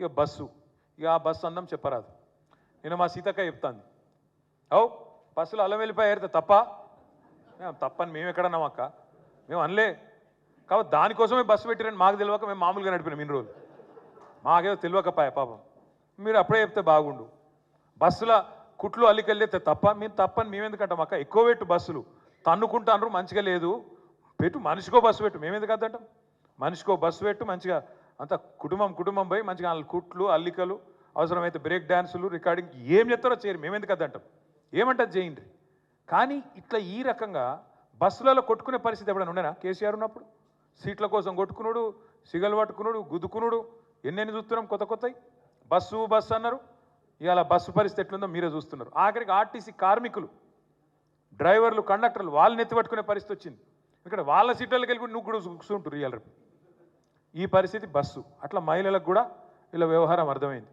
ఇక బస్సు. ఇక ఆ బస్సు అందం చెప్పరాదు. నేను మా సీతక్క చెప్తాను అవు బస్సులో అల్లం వెళ్ళిపోయి ఏరితే తప్ప? తప్పని మేము ఎక్కడన్నాం అక్క? మేము అనలే. కాబట్టి దానికోసమే బస్సు పెట్టిరని మాకు తెలియక మేము మామూలుగా నడిపినాం ఇన్ని రోజులు. మాకేదో తెలియకపాయ పాపం. మీరు అప్పుడే చెప్తే బాగుండు. బస్సుల కుట్లు అల్లికెళ్ళితే తప్ప మేము తప్పని మేము ఎందుకంటాం అక్క? ఎక్కువ పెట్టు బస్సులు. తన్నుకుంటాను మంచిగా లేదు. పెట్టు మనిషికో బస్సు పెట్టు. మేమెందుకు అద్దంటాం? మనిషికో బస్సు పెట్టు మంచిగా అంత కుటుంబం కుటుంబం పోయి మంచిగా వాళ్ళ కుట్లు అల్లికలు అవసరమైతే బ్రేక్ డ్యాన్సులు రికార్డింగ్ ఏం చెప్తారో చేయరు. మేము ఎందుకు అద్దంటాం ఏమంటారు చేయండి. కానీ ఇట్లా ఈ రకంగా బస్సులలో కొట్టుకునే పరిస్థితి ఎప్పుడైనా ఉండేనా? కేసీఆర్ ఉన్నప్పుడు? సీట్ల కోసం కొట్టుకునుడు సిగలు పట్టుకునుడు గుద్దుకునుడు ఎన్నెన్ని చూస్తున్నాం? కొత్త కొత్తవి బస్సు బస్సు అన్నారు. ఇవాళ బస్సు పరిస్థితి ఎట్లుందో మీరే చూస్తున్నారు. ఆఖరికి ఆర్టీసీ కార్మికులు డ్రైవర్లు కండక్టర్లు వాళ్ళని ఎత్తిపట్టుకునే పరిస్థితి వచ్చింది. ఇక్కడ వాళ్ళ సీట్లకి వెళ్ళి కూడా నువ్వు కూడా కూర్చుంటారు ఇవాళ రేపు. ఈ పరిస్థితి బస్సు. అట్లా మహిళలకు కూడా వీళ్ళ వ్యవహారం అర్థమైంది.